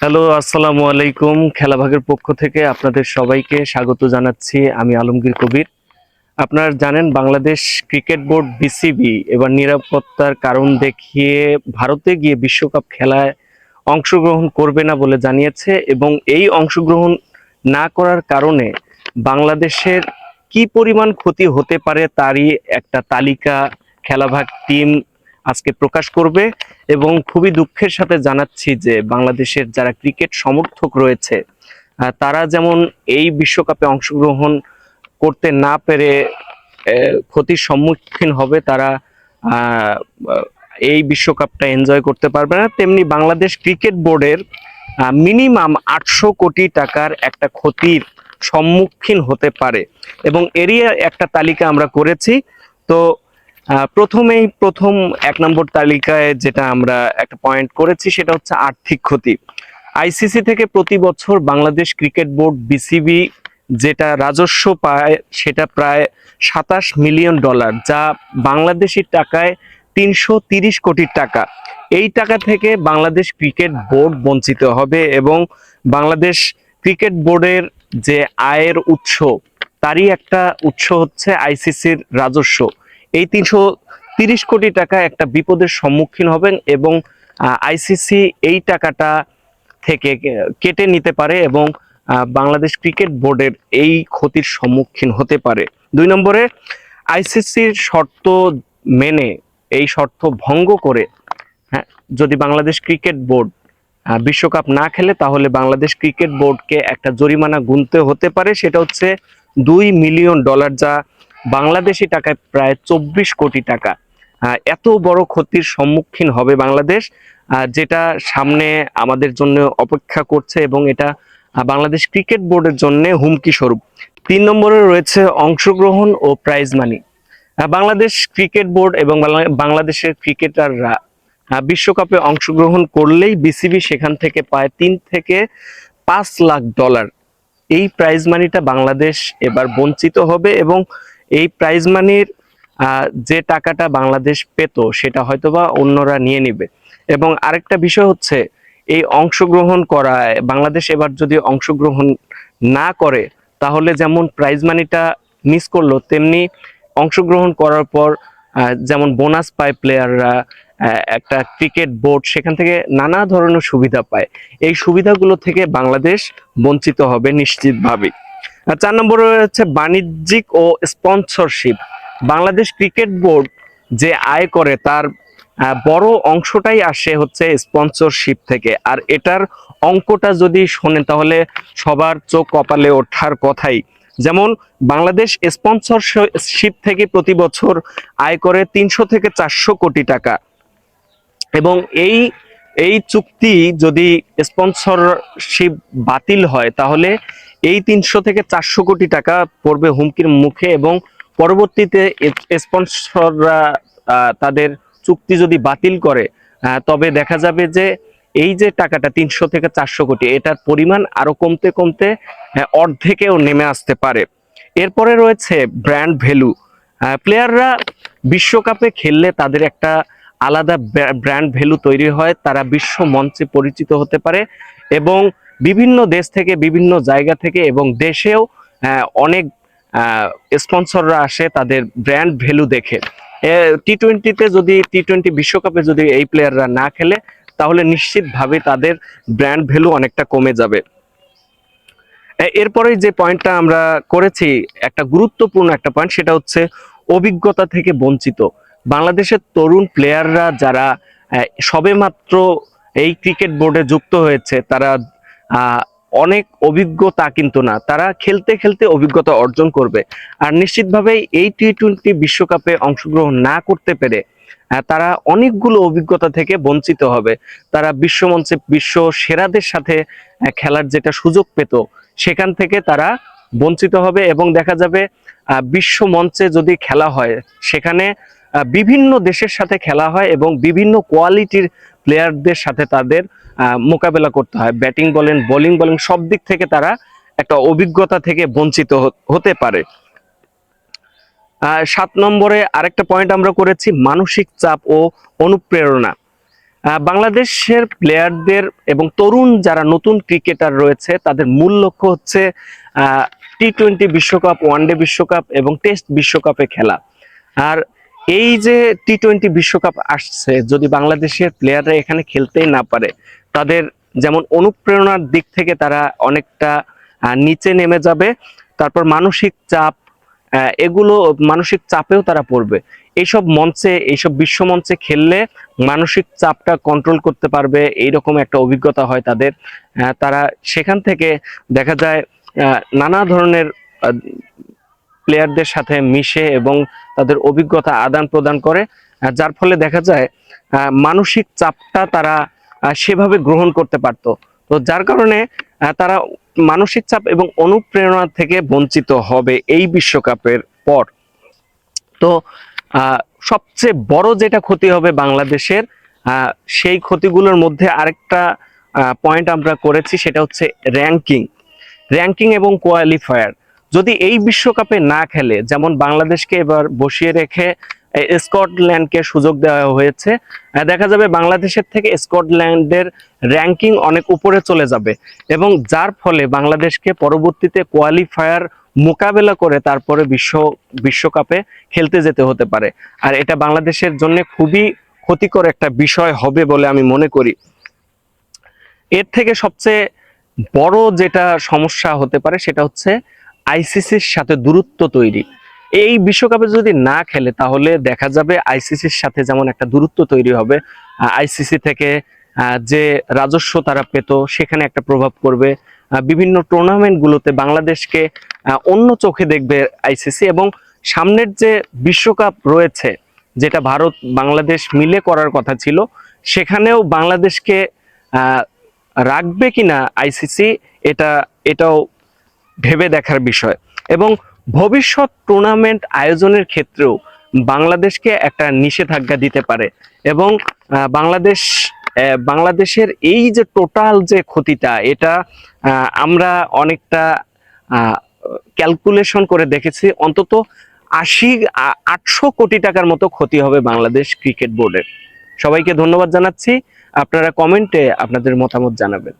Hello, আসসালামু আলাইকুম। খেলাভাগের পক্ষ থেকে আপনাদের সবাইকে স্বাগত জানাচ্ছি আমি আলমগীর কবির। আপনারা জানেন, বাংলাদেশ ক্রিকেট বোর্ড বিসিবি এবার নিরাপত্তার কারণ দেখিয়ে ভারতে গিয়ে বিশ্বকাপ খেলায় অংশগ্রহণ করবে না বলে জানিয়েছে এবং এই অংশগ্রহণ না করার কারণে বাংলাদেশের কি পরিমাণ ক্ষতি হতে পারে তারই একটা তালিকা খেলাভাগ টিম আজকে প্রকাশ করবে এবং খুবই দুঃখের সাথে জানাচ্ছি যে বাংলাদেশের যারা ক্রিকেট সমর্থক রয়েছে তারা যেমন এই বিশ্বকাপে অংশগ্রহণ করতে না পেরে ক্ষতির সম্মুখীন হবে, তারা এই বিশ্বকাপটা এনজয় করতে পারবে না। তেমনি বাংলাদেশ ক্রিকেট বোর্ডের মিনিমাম আটশো কোটি টাকার একটা ক্ষতির সম্মুখীন হতে পারে। এবং এরই একটা তালিকা আমরা করেছি। তো প্রথমেই প্রথম এক নম্বর তালিকায় যেটা আমরা একটা পয়েন্ট করেছি, সেটা হচ্ছে আর্থিক ক্ষতি। আইসিসি থেকে প্রতি বছর বাংলাদেশ ক্রিকেট বোর্ড বিসিবি যেটা রাজস্ব পায়, সেটা প্রায় সাতাশ মিলিয়ন ডলার, যা বাংলাদেশি টাকায় তিনশো তিরিশ কোটি টাকা। এই টাকা থেকে বাংলাদেশ ক্রিকেট বোর্ড বঞ্চিত হবে এবং বাংলাদেশ ক্রিকেট বোর্ডের যে আয়ের উৎস, তারই একটা উৎস হচ্ছে আইসিসির রাজস্ব। এই তিনশো তিরিশ কোটি টাকা একটা বিপদের সম্মুখীন হবেন এবং আইসিসি এই টাকাটা থেকে কেটে নিতে পারে এবং বাংলাদেশ ক্রিকেট বোর্ডের এই ক্ষতির সম্মুখীন হতে পারে। দুই নম্বরে আইসিসির শর্ত মেনে, এই শর্ত ভঙ্গ করে হ্যাঁ যদি বাংলাদেশ ক্রিকেট বোর্ড বিশ্বকাপ না খেলে তাহলে বাংলাদেশ ক্রিকেট বোর্ডকে একটা জরিমানা গুনতে হতে পারে। সেটা হচ্ছে দুই মিলিয়ন ডলার যা বাংলাদেশি টাকায় প্রায় চব্বিশ কোটি টাকা। এত বড় ক্ষতির সম্মুখীন হবে বাংলাদেশ যেটা সামনে আমাদের জন্য অপেক্ষা করছে এবং এটা বাংলাদেশ ক্রিকেট বোর্ডের জন্য হুমকি স্বরূপ। তিন নম্বরে রয়েছে অংশগ্রহণ ও prize money Bangladesh cricket board এবং বাংলাদেশের ক্রিকেটাররা বিশ্বকাপে অংশগ্রহণ করলেই বিসিবি সেখান থেকে পায় তিন থেকে পাঁচ লাখ ডলার এই প্রাইজ মানিটা বাংলাদেশ এবার বঞ্চিত হবে এবং এই প্রাইজ মানির যে টাকাটা বাংলাদেশ পেত, সেটা হয়তোবা অন্যরা নিয়ে নিবে। এবং আরেকটা বিষয় হচ্ছে, এই অংশগ্রহণ করায়, বাংলাদেশ এবার যদি অংশগ্রহণ না করে, তাহলে যেমন প্রাইজ মানিটা মিস করল, তেমনি অংশগ্রহণ করার পর যেমন বোনাস পায় প্লেয়াররা একটা ক্রিকেট বোর্ড সেখান থেকে নানা ধরনের সুবিধা পায়। এই সুবিধাগুলো থেকে বাংলাদেশ বঞ্চিত হবে নিশ্চিতভাবে আর চার নম্বরে রয়েছে বাণিজ্যিক ও স্পন্সরশিপ বাংলাদেশ ক্রিকেট বোর্ড যে আয় করে তার বড় অংশটাই আসে হচ্ছে স্পন্সরশিপ থেকে। আর এটার অঙ্কটা যদি শোনে তাহলে সবার চোখ কপালে ওঠার কথাই। যেমন, বাংলাদেশ স্পন্সরশিপ থেকে প্রতি বছর আয় করে তিনশো থেকে চারশো কোটি টাকা। এবং এই এই চুক্তি যদি স্পন্সরশিপ বাতিল হয় তাহলে এই তিনশো থেকে চারশো কোটি টাকা পড়বে হুমকির মুখে এবং পরবর্তীতে স্পন্সররা তাদের চুক্তি যদি বাতিল করে তবে দেখা যাবে যে এই যে টাকাটা তিনশো থেকে চারশো কোটি, এটার পরিমাণ আরও কমতে কমতে অর্ধেকেও নেমে আসতে পারে। এরপরে রয়েছে ব্র্যান্ড ভ্যালু। প্লেয়াররা বিশ্বকাপে খেললে তাদের একটা আলাদা ব্র্যান্ড ভ্যালু তৈরি হয়, তারা বিশ্ব মঞ্চে পরিচিত হতে পারে এবং বিভিন্ন দেশ থেকে, বিভিন্ন জায়গা থেকে এবং দেশেও অনেক স্পন্সররা আসে তাদের ব্র্যান্ড ভ্যালু দেখে। টি টোয়েন্টিতে যদি টি টোয়েন্টি বিশ্বকাপে যদি এই প্লেয়াররা না খেলে, তাহলে নিশ্চিতভাবে তাদের ব্র্যান্ড ভ্যালু অনেকটা কমে যাবে। এরপরে যে পয়েন্টটা আমরা করেছি, একটা গুরুত্বপূর্ণ একটা পয়েন্ট, সেটা হচ্ছে অভিজ্ঞতা থেকে বঞ্চিত। বাংলাদেশের তরুণ প্লেয়াররা যারা সবেমাত্র এই ক্রিকেট বোর্ডে যুক্ত হয়েছে, তারা অনেক অভিজ্ঞতা কিন্তু না। তারা খেলতে খেলতে অভিজ্ঞতা অর্জন করবে। আর নিশ্চিতভাবেই এই টি টোয়েন্টি বিশ্বকাপে অংশগ্রহণ না করতে পেরে তারা অনেকগুলো অভিজ্ঞতা থেকে বঞ্চিত হবে। তারা বিশ্বমঞ্চে বিশ্ব সেরাদের সাথে খেলার যেটা সুযোগ পেত, সেখান থেকে তারা বঞ্চিত হবে এবং দেখা যাবে বিশ্ব মঞ্চে যদি খেলা হয়, সেখানে বিভিন্ন দেশের সাথে খেলা হয় এবং বিভিন্ন কোয়ালিটির প্লেয়ারদের সাথে তাদের মোকাবেলা করতে হয়। ব্যাটিং বলেন, বোলিং বলেন, সব দিক থেকে তারা একটা অভিজ্ঞতা থেকে বঞ্চিত হতে পারে। সাত নম্বরে আরেকটা পয়েন্ট আমরা করেছি, মানসিক চাপ ও অনুপ্রেরণা। বাংলাদেশের প্লেয়ারদের এবং তরুণ যারা নতুন ক্রিকেটার রয়েছে, তাদের মূল লক্ষ্য হচ্ছে টি টোয়েন্টি বিশ্বকাপ ওয়ানডে বিশ্বকাপ এবং টেস্ট বিশ্বকাপে খেলা। আর এই যে টি টোয়েন্টি বিশ্বকাপ আসছে, যদি বাংলাদেশের প্লেয়াররা এখানে খেলতেই না পারে, তাদের যেমন অনুপ্রেরণার দিক থেকে তারা অনেকটা নিচে নেমে যাবে, তারপর মানসিক চাপ এগুলো মানসিক চাপেও তারা পড়বে। এইসব মঞ্চে, এইসব বিশ্ব মঞ্চে খেললে মানসিক চাপটা কন্ট্রোল করতে পারবে, এইরকম একটা অভিজ্ঞতা হয় তাদের। তারা সেখান থেকে দেখা যায় নানা ধরনের প্লেয়ারদের সাথে মিশে এবং তাদের অভিজ্ঞতা আদান প্রদান করে যার ফলে দেখা যায় মানসিক চাপটা তারা সেভাবে গ্রহণ করতে পারতো। তো যার কারণে তারা মানসিক চাপ এবং অনুপ্রেরণা থেকে বঞ্চিত হবে এই বিশ্বকাপের পর। তো সবচেয়ে বড় যেটা ক্ষতি হবে বাংলাদেশের সেই ক্ষতিগুলোর মধ্যে আরেকটা পয়েন্ট আমরা করেছি, সেটা হচ্ছে র্যাঙ্কিং র্যাঙ্কিং এবং কোয়ালিফায়ার যদি এই বিশ্বকাপে না খেলে, যেমন বাংলাদেশকে এবার বসিয়ে রেখে স্কটল্যান্ডকে সুযোগ দেওয়া হয়েছে দেখা যাবে বাংলাদেশের থেকে স্কটল্যান্ডের র্যাঙ্কিং অনেক উপরে চলে যাবে এবং যার ফলে বাংলাদেশকে পরবর্তীতে কোয়ালিফায়ার মোকাবেলা করে তারপরে বিশ্ব, বিশ্বকাপে খেলতে যেতে হতে পারে। আর এটা বাংলাদেশের জন্য খুবই ক্ষতিকর একটা বিষয় হবে বলে আমি মনে করি। এর থেকে সবচেয়ে বড় যেটা সমস্যা হতে পারে সেটা হচ্ছে আইসিসির সাথে দূরত্ব তৈরি। এই বিশ্বকাপে যদি না খেলে, তাহলে দেখা যাবে আইসিসির সাথে যেমন একটা দূরত্ব তৈরি হবে আইসিসি থেকে যে রাজস্ব তারা পেত, সেখানে একটা প্রভাব পড়বে। বিভিন্ন টুর্নামেন্টগুলোতে বাংলাদেশকে অন্য চোখে দেখবে আইসিসি এবং সামনের যে বিশ্বকাপ রয়েছে, যেটা ভারত, বাংলাদেশ মিলে করার কথা ছিল, সেখানেও বাংলাদেশকে রাখবে কিনা আইসিসি এটা, এটাও ভেবে দেখার বিষয়। এবং ভবিষ্যৎ টুর্নামেন্ট আয়োজনের ক্ষেত্রেও বাংলাদেশকে একটা নিষেধাজ্ঞা দিতে পারে। এবং বাংলাদেশ বাংলাদেশের এই যে টোটাল যে ক্ষতিটা, এটা আমরা অনেকটা ক্যালকুলেশন করে দেখেছি। অন্তত আশি আটশো কোটি টাকার মতো ক্ষতি হবে বাংলাদেশ ক্রিকেট বোর্ডের সবাইকে ধন্যবাদ জানাচ্ছি। আপনারা কমেন্টে আপনাদের মতামত জানাবেন।